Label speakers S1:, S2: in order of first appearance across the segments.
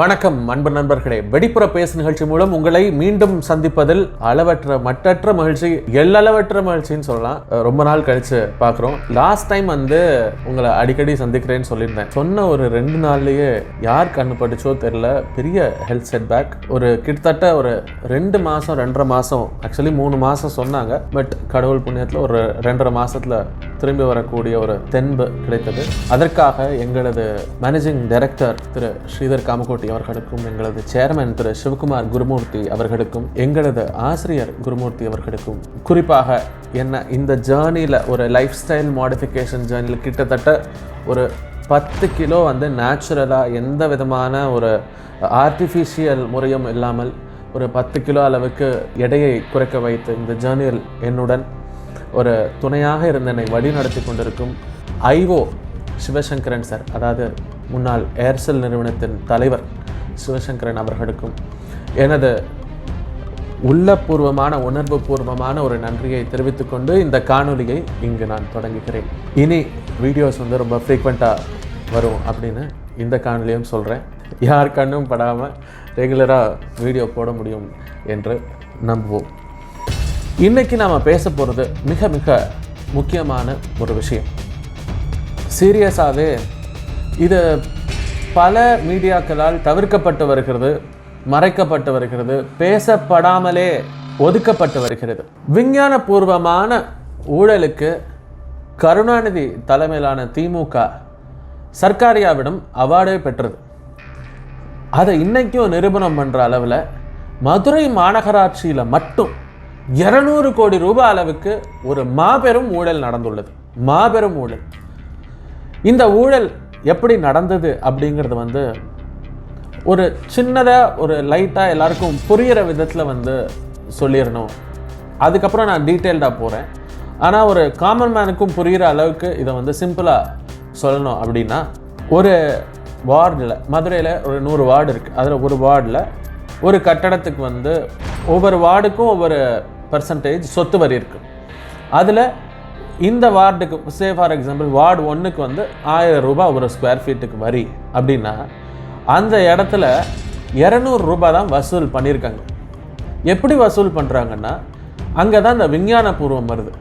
S1: வணக்கம் அன்பு நண்பர்களே. வெடிப்புற பேசு நிகழ்ச்சி மூலம் உங்களை மீண்டும் சந்திப்பதில் அளவற்ற மட்டற்ற மகிழ்ச்சி எல்லளவற்ற மகிழ்ச்சின்னு சொல்லலாம். ரொம்ப நாள் கழிச்சு பார்க்குறோம். லாஸ்ட் டைம் வந்து உங்களை அடிக்கடி சந்திக்கிறேன்னு சொல்லியிருந்தேன். சொன்ன ஒரு ரெண்டு நாள்லயே யார் கண்ணு பட்டுச்சோ தெரில பெரிய ஹெல்த் செட்பேக் ஒரு கிட்டத்தட்ட ஒரு ரெண்டு மாதம் ரெண்டரை மாதம் ஆக்சுவலி மூணு மாதம் சொன்னாங்க. பட் கடவுள் புண்ணியத்தில் ஒரு ரெண்டரை மாதத்தில் திரும்பி வரக்கூடிய ஒரு தென்பு கிடைத்தது. அதற்காக எங்களது மேனேஜிங் டைரக்டர் திரு ஸ்ரீதர் காமகோட்டி அவர்களுக்கும் எங்களது சேர்மன் திரு சிவகுமார் குருமூர்த்தி அவர்களுக்கும் எங்களது ஆசிரியர் குருமூர்த்தி அவர்களுக்கும் குறிப்பாக என்ன இந்த ஜேர்னியில் ஒரு லைஃப் ஸ்டைல் மாடிஃபிகேஷன் ஜேர்னியில் கிட்டத்தட்ட ஒரு பத்து கிலோ வந்து நேச்சுரலாக எந்த விதமான ஒரு ஆர்டிஃபிஷியல் முறையும் இல்லாமல் ஒரு பத்து கிலோ அளவுக்கு எடையை குறைக்க வைத்து இந்த ஜேர்னியில் என்னுடன் ஒரு துணையாக இருந்தனை என்னை வழி நடத்தி கொண்டிருக்கும் ஐஓ சிவசங்கரன் சார் அதாவது முன்னாள் ஏர்செல் நிறுவனத்தின் தலைவர் சிவசங்கரன் அவர்களுக்கும் எனது உள்ளபூர்வமான உணர்வு பூர்வமான ஒரு நன்றியை தெரிவித்துக்கொண்டு இந்த காணொலியை இங்கு நான் தொடங்குகிறேன். இனி வீடியோஸ் வந்து ரொம்ப ஃப்ரீக்வெண்ட்டாக வரும் அப்படின்னு இந்த காணொலியும் சொல்கிறேன் யார் கண்ணும் படாமல் ரெகுலராக வீடியோ போட முடியும் என்று நம்புவோம். இன்றைக்கி நாம் பேச போகிறது மிக மிக முக்கியமான ஒரு விஷயம். சீரியஸாகவே இதை பல மீடியாக்களால் தவிர்க்கப்பட்டு வருகிறது மறைக்கப்பட்டு வருகிறது பேசப்படாமலே ஒதுக்கப்பட்டு வருகிறது. விஞ்ஞானபூர்வமான ஊழலுக்கு கருணாநிதி தலைமையிலான திமுக சர்க்காரியாவிடம் அவார்டே பெற்றது. அதை இன்னைக்கும் நிரூபணம் பண்ணுற அளவில் மதுரை மாநகராட்சியில் மட்டும் இருநூறு கோடி ரூபாய் அளவுக்கு ஒரு மாபெரும் ஊழல் நடந்துள்ளது. மாபெரும் ஊழல். இந்த ஊழல் எப்படி நடந்தது அப்படிங்கிறது வந்து ஒரு சின்னதாக ஒரு லைட்டாக எல்லாருக்கும் புரிகிற விதத்தில் வந்து சொல்லிடணும் அதுக்கப்புறம் நான் டீட்டெயில்டாக போகிறேன் ஆனால் ஒரு காமன் மேனுக்கும் புரிகிற அளவுக்கு இதை வந்து சிம்பிளாக சொல்லணும் அப்படின்னா ஒரு வார்டில் மதுரையில் ஒரு நூறு வார்டு இருக்குது அதில் ஒரு வார்டில் ஒரு கட்டடத்துக்கு வந்து ஒவ்வொரு வார்டுக்கும் ஒவ்வொரு பர்சன்டேஜ் சொத்து வரி இருக்குது அதில் இந்த வார்டுக்கு சே ஃபார் எக்ஸாம்பிள் வார்டு ஒன்றுக்கு வந்து ஆயிரம் ரூபாய் ஒரு ஸ்கொயர் ஃபீட்டுக்கு வரி அப்படின்னா அந்த இடத்துல இரநூறு ரூபாய் தான் வசூல் பண்ணியிருக்காங்க எப்படி வசூல் பண்ணுறாங்கன்னா அங்கே தான் இந்த விஞ்ஞானபூர்வம் வருது.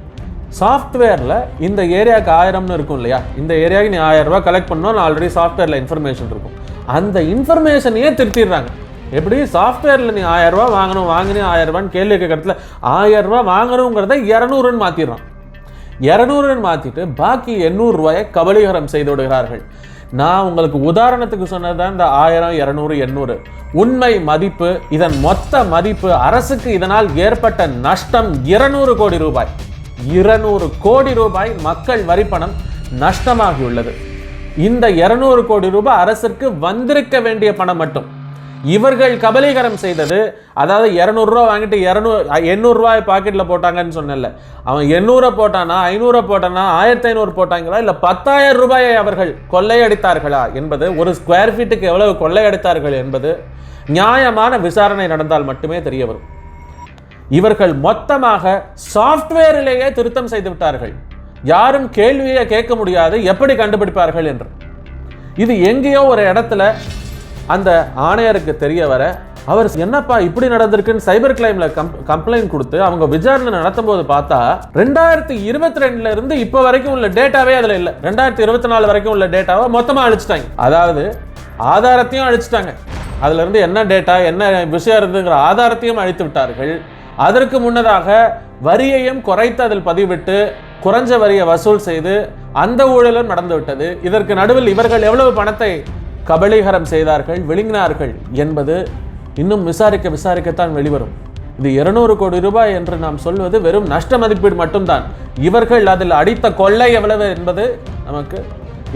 S1: சாஃப்ட்வேரில் இந்த ஏரியாவுக்கு ஆயிரம்னு இருக்கும் இல்லையா? இந்த ஏரியாவுக்கு நீ ஆயிரம் ரூபாய் கலெக்ட் பண்ணோம் ஆல்ரெடி சாஃப்ட்வேரில் இன்ஃபர்மேஷன் இருக்கும். அந்த இன்ஃபர்மேஷனையே திருத்திடுறாங்க? எப்படி? சாஃப்ட்வேரில் நீ ஆயிரம் ரூபாய் வாங்கணும் வாங்கினே ஆயிரம் ரூபான்னு கேள்வி கேட்கறதுல ஆயிரம் ரூபாய் வாங்கணுங்கிறத இரநூறுன்னு மாற்றிடுறான் இரநூறுன்னு மாற்றிட்டு பாக்கி எண்ணூறு ரூபாயை கபலீகரம் செய்து விடுகிறார்கள். நான் உங்களுக்கு உதாரணத்துக்கு சொன்னது தான் இந்த ஆயிரம் இரநூறு எண்ணூறு. உண்மை மதிப்பு இதன் மொத்த மதிப்பு அரசுக்கு இதனால் ஏற்பட்ட நஷ்டம் இருநூறு கோடி ரூபாய். இருநூறு கோடி ரூபாய் மக்கள் வரிப்பணம் நஷ்டமாகியுள்ளது. இந்த இருநூறு கோடி ரூபாய் அரசிற்கு வந்திருக்க வேண்டிய பணம் மட்டும். இவர்கள் கபலீகரம் செய்தது அதாவது இரநூறுவா வாங்கிட்டு இரநூறு எண்ணூறுரூவாய் பாக்கெட்டில் போட்டாங்கன்னு சொன்னல அவன் எண்ணூறை போட்டானா ஐநூறை போட்டானா ஆயிரத்தி ஐநூறு போட்டாங்களா இல்லை பத்தாயிரம் ரூபாயை அவர்கள் கொள்ளையடித்தார்களா என்பது ஒரு ஸ்கொயர் ஃபீட்டுக்கு எவ்வளவு கொள்ளையடித்தார்கள் என்பது நியாயமான விசாரணை நடந்தால் மட்டுமே தெரிய வரும். இவர்கள் மொத்தமாக சாஃப்ட்வேரிலேயே திருத்தம் செய்து விட்டார்கள். யாரும் கேள்வியை கேட்க முடியாது எப்படி கண்டுபிடிப்பார்கள் என்று. இது எங்கேயோ ஒரு இடத்துல அந்த ஆணையருக்கு தெரிய வர அவர் என்னப்பா இப்படி நடந்திருக்குன்னு சைபர் கிரைம்ல கம்ப்ளைண்ட் கொடுத்து அவங்க விசாரணை நடத்தும் போது பார்த்தா ரெண்டாயிரத்தி இருபத்தி ரெண்டுல இருந்து இப்போ வரைக்கும் உள்ள டேட்டாவே அதுல இல்ல. ரெண்டாயிரத்தி இருபத்தி நாலு வரைக்கும் உள்ள டேட்டாவை மொத்தமா அழிச்சிட்டாங்க. அதாவது ஆதாரத்தையும் அழிச்சிட்டாங்க. அதுல இருந்து என்ன டேட்டா என்ன விஷயம் இருந்துங்கிற ஆதாரத்தையும் அழித்து விட்டார்கள். அதற்கு முன்னதாக வரியையும் குறைத்து அதில் பதிவிட்டு குறைஞ்ச வரியை வசூல் செய்து அந்த ஊழலும் நடந்துவிட்டது இதற்கு நடுவில் இவர்கள் எவ்வளவு பணத்தை கபலீகரம் செய்தார்கள் விழுங்கினார்கள் என்பது இன்னும் விசாரிக்க விசாரிக்கத்தான் வெளிவரும். இது இருநூறு கோடி ரூபாய் என்று நாம் சொல்வது வெறும் நஷ்ட மதிப்பீடு மட்டும்தான். இவர்கள் அதில் அடித்த கொள்ளை எவ்வளவு என்பது நமக்கு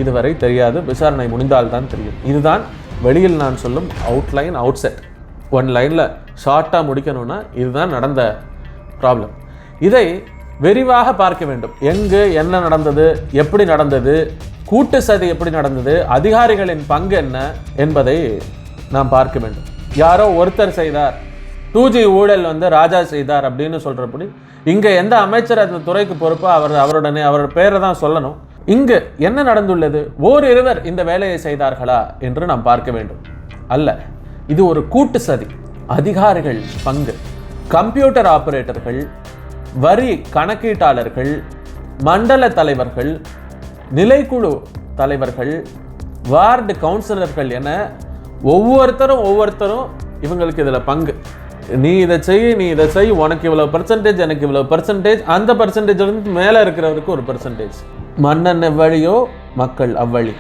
S1: இதுவரை தெரியாது. விசாரணை முடிந்தால்தான் தெரியும். இதுதான் வெளியில் நான் சொல்லும் அவுட்லைன் அவுட் செட் ஒன் லைனில் ஷார்ட்டாக முடிக்கணும்னா இதுதான் நடந்த ப்ராப்ளம் இதை விரிவாக பார்க்க வேண்டும். எங்கு என்ன நடந்தது எப்படி நடந்தது கூட்டு சதி எப்படி நடந்தது? அதிகாரிகளின் பங்கு என்ன? என்பதை நாம் பார்க்க வேண்டும். யாரோ ஒருத்தர் செய்தார். டூ ஜி ஊழல் வந்து ராஜா செய்தார் அப்படின்னு சொல்கிறபடி இங்கே எந்த அமைச்சர் அந்த துறைக்கு பொறுப்போ அவர் அவருடனே அவர் பேரை தான் சொல்லணும். இங்கு என்ன நடந்துள்ளது? ஓரிருவர் இந்த வேலையை செய்தார்களா என்று நாம் பார்க்க வேண்டும். அல்ல இது ஒரு கூட்டு சதி. அதிகாரிகள் பங்கு. கம்ப்யூட்டர் ஆபரேட்டர்கள் வரி கணக்கீட்டாளர்கள் மண்டல தலைவர்கள் நிலைக்குழு தலைவர்கள் வார்டு கவுன்சிலர்கள் என ஒவ்வொருத்தரும் ஒவ்வொருத்தரும் இவங்களுக்கு இதில் பங்கு. நீ இதை செய் நீ இதை செய் உனக்கு இவ்வளோ பர்சன்டேஜ் எனக்கு இவ்வளோ பர்சன்டேஜ் அந்த பர்சன்டேஜ் வந்து மேலே இருக்கிறவருக்கு ஒரு பர்சன்டேஜ் மன்னன் எவ்வழியோ மக்கள் அவ்வழி.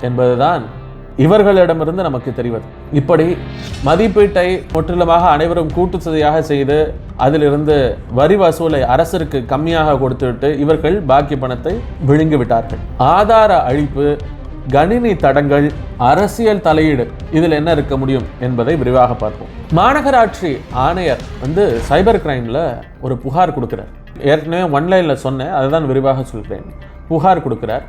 S1: என்பதுதான் இவர்களிடமிருந்து நமக்கு தெரிவது. இப்படி மதிப்பீட்டை முற்றிலுமாக அனைவரும் கூட்டு சதியாக செய்து அதிலிருந்து வரி வசூலை அரசிற்கு கம்மியாக கொடுத்துவிட்டு இவர்கள் பாக்கி பணத்தை விழுங்கி விட்டார்கள். ஆதார அழிப்பு கணினி தடங்கள் அரசியல் தலையீடு இதில் என்ன இருக்க முடியும் என்பதை விரிவாக பார்ப்போம். மாநகராட்சி ஆணையர் வந்து சைபர் கிரைமில் ஒரு புகார் கொடுக்குறார். ஏற்கனவே ஒன்லைனில் சொன்னேன் அதை தான் விரிவாக சொல்கிறேன் புகார் கொடுக்குறார்.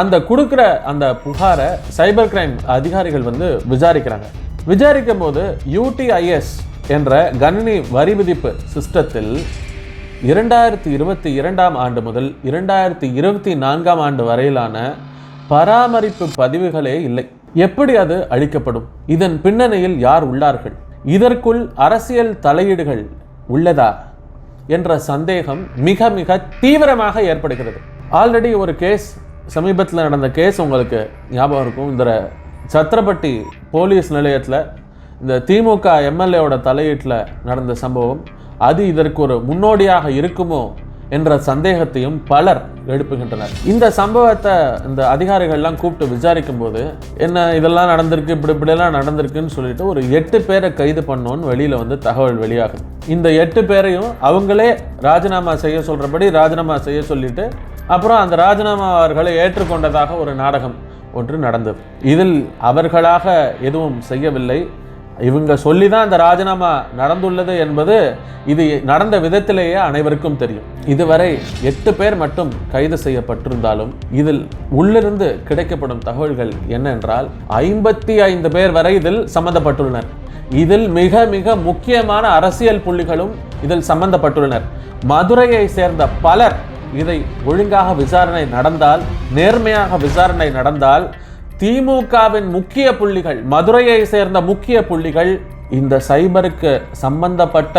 S1: அந்த கொடுக்குற அந்த புகாரை சைபர் கிரைம் அதிகாரிகள் வந்து விசாரிக்கிறாங்க. விசாரிக்கும் போது யூடிஐஎஸ் என்ற கணினி வரி விதிப்பு சிஸ்டத்தில் இரண்டாயிரத்தி இருபத்தி இரண்டாம் ஆண்டு முதல் இரண்டாயிரத்தி இருபத்தி நான்காம் ஆண்டு வரையிலான பராமரிப்பு பதிவுகளே இல்லை. எப்படி அது அளிக்கப்படும் இதன் பின்னணியில் யார் உள்ளார்கள்? இதற்குள் அரசியல் தலையீடுகள் உள்ளதா? என்ற சந்தேகம் மிக மிக தீவிரமாக ஏற்படுகிறது. ஆல்ரெடி ஒரு கேஸ் சமீபத்தில் நடந்த கேஸ் உங்களுக்கு ஞாபகம் இருக்கும். இந்த சத்திரப்பட்டி போலீஸ் நிலையத்தில் இந்த திமுக எம்எல்ஏவோட தலையீட்டில் நடந்த சம்பவம் அது இதற்கு ஒரு முன்னோடியாக இருக்குமோ என்ற சந்தேகத்தையும் பலர் எழுப்புகின்றனர். இந்த சம்பவத்தை இந்த அதிகாரிகள்லாம் கூப்பிட்டு விசாரிக்கும் போது என்ன இதெல்லாம் நடந்திருக்கு இப்படி இப்படிலாம் நடந்திருக்குன்னு சொல்லிட்டு ஒரு எட்டு பேரை கைது பண்ணோன்னு வெளியில் வந்து தகவல் வெளியாகுது. இந்த எட்டு பேரையும் அவங்களே ராஜினாமா செய்ய சொல்கிறபடி ராஜினாமா செய்ய சொல்லிட்டு அப்புறம் அந்த ராஜினாமா அவர்களை ஏற்றுக்கொண்டதாக ஒரு நாடகம் ஒன்று நடந்தது. இதில் அவர்களாக எதுவும் செய்யவில்லை. இவங்க சொல்லி தான் அந்த ராஜினாமா நடந்துள்ளது என்பது இது நடந்த விதத்திலேயே அனைவருக்கும் தெரியும். இதுவரை எட்டு பேர் மட்டும் கைது செய்யப்பட்டிருந்தாலும் இதில் உள்ளிருந்து கிடைக்கப்படும் தகவல்கள் என்னென்றால் ஐம்பத்தி ஐந்து பேர் வரை இதில் சம்பந்தப்பட்டுள்ளனர். இதில் மிக மிக முக்கியமான அரசியல் புள்ளிகளும் இதில் சம்பந்தப்பட்டுள்ளனர். மதுரையை சேர்ந்த பலர் இதை ஒழுங்காக விசாரணை நடந்தால் நேர்மையாக விசாரணை நடந்தால் திமுகவின் முக்கிய புள்ளிகள் மதுரையை சேர்ந்த முக்கிய புள்ளிகள் இந்த சைபருக்கு சம்பந்தப்பட்ட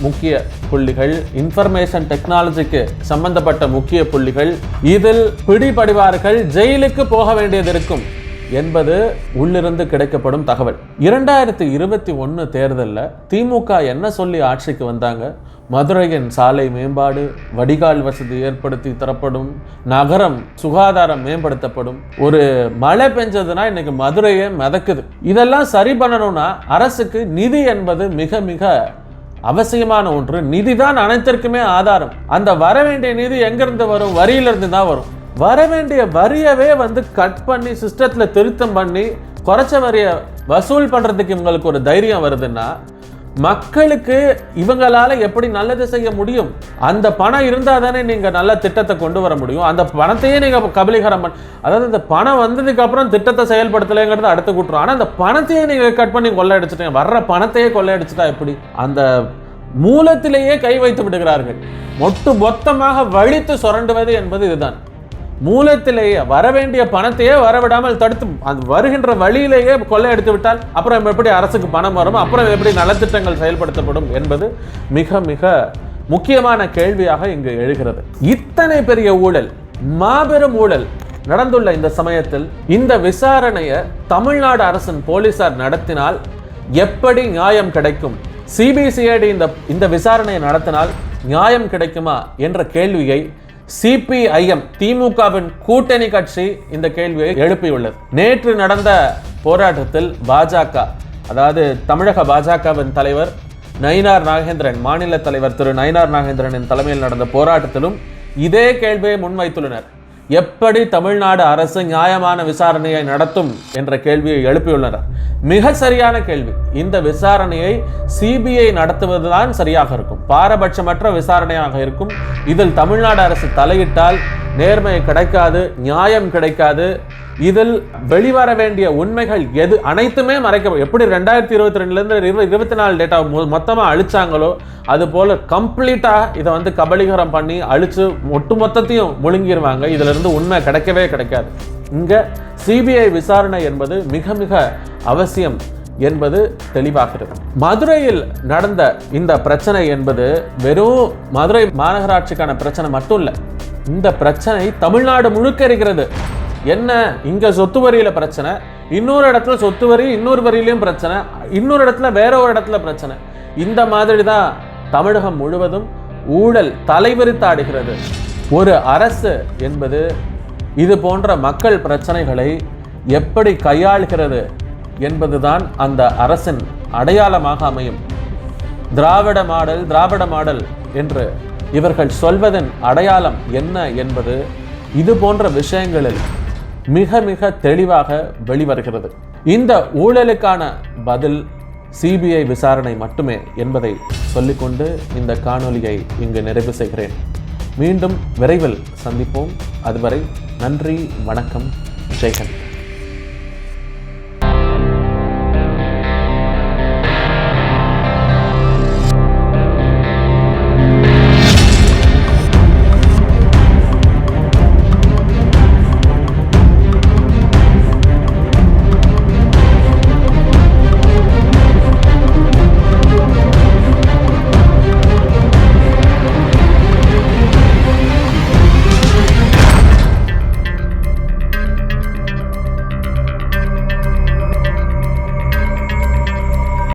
S1: முக்கிய புள்ளிகள் இன்ஃபர்மேஷன் டெக்னாலஜிக்கு சம்பந்தப்பட்ட முக்கிய புள்ளிகள் இதில் பிடிபடுவார்கள் ஜெயிலுக்கு போக வேண்டியது இருக்கும். என்பது உள்ளிருந்து கிடைக்கப்படும் தகவல். இரண்டாயிரத்தி இருபத்தி ஒன்று தேர்தலில் திமுக என்ன சொல்லி ஆட்சிக்கு வந்தாங்க? மதுரையின் சாலை மேம்பாடு வடிகால் வசதி ஏற்படுத்தி தரப்படும் நகரம் சுகாதாரம் மேம்படுத்தப்படும் ஒரு மழை பெஞ்சதுன்னா இன்னைக்கு மதுரையே மிதக்குது. இதெல்லாம் சரி பண்ணணும்னா அரசுக்கு நிதி என்பது மிக மிக அவசியமான ஒன்று. நிதி தான் அனைத்திற்குமே ஆதாரம். அந்த வர வேண்டிய நிதி எங்கிருந்து வரும்? வரியிலிருந்து தான் வரும். வர வேண்டிய வரியவே வந்து கட் பண்ணி சிஸ்டத்தில் திருத்தம் பண்ணி குறைச்ச வரியை வசூல் பண்ணுறதுக்கு இவங்களுக்கு ஒரு தைரியம் வருதுன்னா மக்களுக்கு இவங்களால எப்படி நல்லது செய்ய முடியும்? அந்த பணம் இருந்தால் தானே நீங்கள் நல்ல திட்டத்தை கொண்டு வர முடியும். அந்த பணத்தையே நீங்கள் கபலீகரம் பண்ண அதாவது இந்த பணம் வந்ததுக்கு அப்புறம் திட்டத்தை செயல்படுத்தலைங்கிறது அடுத்து கூட்டுரும் ஆனால் அந்த பணத்தையே நீங்கள் கட் பண்ணி கொள்ளையடிச்சிட்டீங்க. வர்ற பணத்தையே கொள்ளையடிச்சிட்டா எப்படி? அந்த மூலத்திலேயே கை வைத்து விடுகிறார்கள். மொட்டு மொத்தமாக வழித்து சுரண்டுவது என்பது இதுதான். மூலத்திலேயே வர வேண்டிய பணத்தையே வரவிடாமல் தடுத்து அது வருகின்ற வழியிலேயே கொள்ளையடித்து விட்டால் அப்புறம் எப்படி அரசுக்கு பணம் வரும்? அப்புறம் எப்படி நலத்திட்டங்கள் செயல்படுத்தப்படும் என்பது மிக மிக முக்கியமான கேள்வியாக இங்கு எழுகிறது. இத்தனை பெரிய ஊழல் மாபெரும் ஊழல் நடந்துள்ள இந்த சமயத்தில் இந்த விசாரணையை தமிழ்நாடு அரசின் போலீசார் நடத்தினால் எப்படி நியாயம் கிடைக்கும்? சிபிசிஐடி இந்த இந்த விசாரணையை நடத்தினால் நியாயம் கிடைக்குமா? என்ற கேள்வியை சிபிஐஎம் திமுகவின் கூட்டணி கட்சி இந்த கேள்வியை எழுப்பியுள்ளது. நேற்று நடந்த போராட்டத்தில் பாஜக அதாவது தமிழக பாஜகவின் தலைவர் நயினார் நாகேந்திரன் மாநில தலைவர் திரு நயினார் நாகேந்திரனின் தலைமையில் நடந்த போராட்டத்திலும் இதே கேள்வியை முன்வைத்துள்ளனர். எப்படி தமிழ்நாடு அரசு நியாயமான விசாரணையை நடத்தும் என்ற கேள்வியை எழுப்பியுள்ளனர். மிக சரியான கேள்வி. இந்த விசாரணையை சிபிஐ நடத்துவதுதான் சரியாக இருக்கும். பாரபட்சமற்ற விசாரணையாக இருக்கும். இதில் தமிழ்நாடு அரசு தலையிட்டால் நேர்மை கிடைக்காது நியாயம் கிடைக்காது. இதில் வெளிவர வேண்டிய உண்மைகள் எது அனைத்துமே மறைக்க எப்படி ரெண்டாயிரத்தி இருபத்தி ரெண்டுலேருந்து இருபத்தி நாலு டேட்டா மொத்தமாக அழிச்சாங்களோ அது போல் கம்ப்ளீட்டாக இதை வந்து கபலீகரம் பண்ணி அழித்து ஒட்டு மொத்தத்தையும் முழுங்கிடுவாங்க இதிலிருந்து உண்மை கிடைக்கவே கிடைக்காது. இங்கே சிபிஐ விசாரணை என்பது மிக மிக அவசியம் என்பது தெளிவாகிறது மதுரையில் நடந்த இந்த பிரச்சனை என்பது வெறும் மதுரை மாநகராட்சிக்கான பிரச்சனை மட்டும் இல்லை. இந்த பிரச்சனை தமிழ்நாடு முழுக்க இருக்கிறது. என்ன? இங்க சொத்து வரியில பிரச்சனை இன்னொரு இடத்துல சொத்து வரி இன்னொரு வரியிலையும் பிரச்சனை இன்னொரு இடத்துல வேற ஒரு இடத்துல பிரச்சனை. இந்த மாதிரி தான் தமிழகம் முழுவதும் ஊழல் தலைவிரித்தாடுகிறது ஒரு அரசு என்பது இது போன்ற மக்கள் பிரச்சனைகளை எப்படி கையாளுகிறது என்பதுதான் அந்த அரசின் அடையாளமாக அமையும். திராவிட மாடல் திராவிட மாடல் என்று இவர்கள் சொல்வதன் அடையாளம் என்ன என்பது இது போன்ற விஷயங்களில் மிக மிக தெளிவாக வெளிவருகிறது. இந்த ஊழலுக்கான பதில் சிபிஐ விசாரணை மட்டுமே என்பதை சொல்லிக்கொண்டு இந்த காணொலியை இங்கு நிறைவு செய்கிறேன். மீண்டும் விரைவில் சந்திப்போம். அதுவரை நன்றி வணக்கம் ஜெய்ஹந்த்